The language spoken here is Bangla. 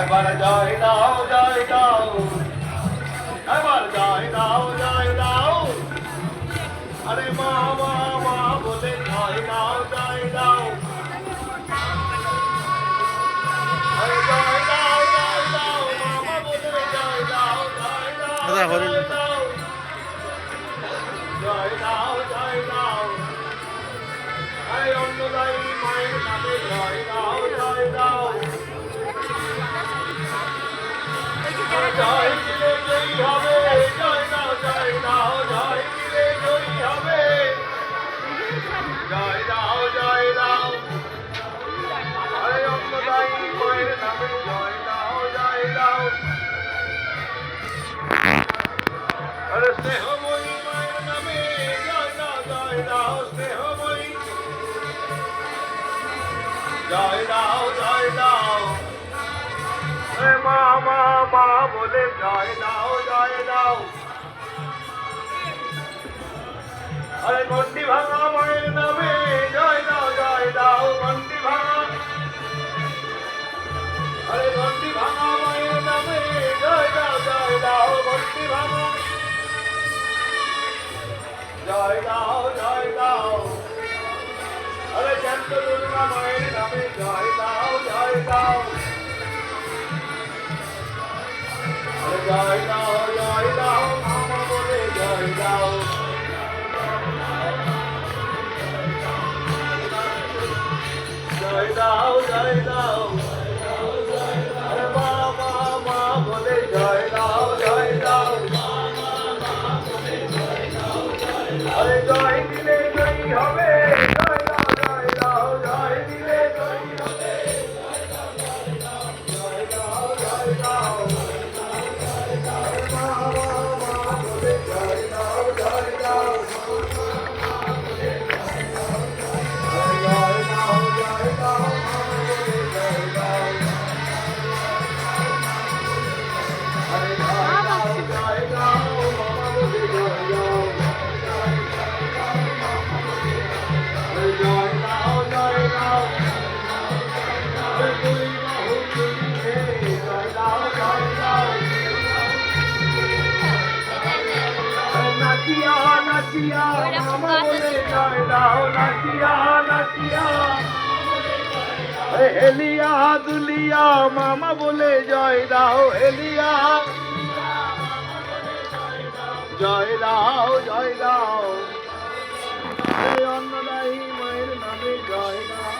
একবার জয় দাও জয় দাও। একবার জয় দাও জয় দাও। আরে মা মা মা বলে জয় দাও জয় দাও। জয় দাও জয় দাও অন্য দায়ী জয় দাও জয় দাও। মা মা মা বলে জয় দাও জয় দাও। আরে ঘন্টি ভাঙা মায়ের নামে জয় দাও জয় দাও ঘন্টি ভাঙা। আরে ঘন্টি ভাঙা মায়ের নামে জয় দাও জয় দাও ঘন্টি ভাঙা। জয় দাও জয় দাও আরে শান্ত দুর্গা মায়ের নামে জয় দাও জয় দাও জয় দাও নাচিয়া নাচিয়া বলে জয় দাও নাচিয়া নাচিয়া। হেলিয়া দুলিয়া মামা বলে জয় দাও হেলিয়া। জয় দাও জয় দাও। অন্নদায়ী মায়ের নামে জয় দাও।